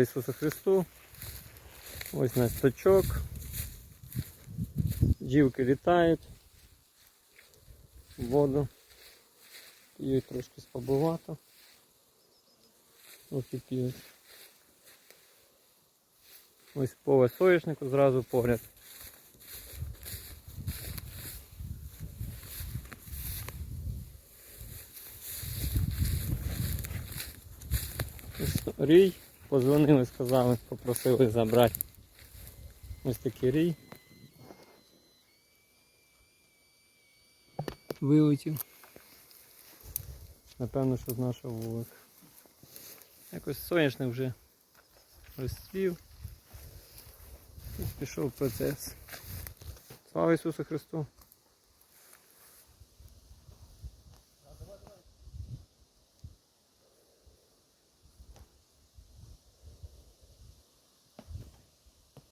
Ісусу Христу. Ось наш точок. Дівки літають. в Воду. Їй трошки слабовато. Ось і п'ють. Ось поле соняшнику зразу погляд. Рій, позвонили, сказали, попросили забрати. Ось такий рій. Вилетів. Напевно, що з нашого вулика. Якось соняшник вже розцвів. І пішов процес. Слава Ісусу Христу!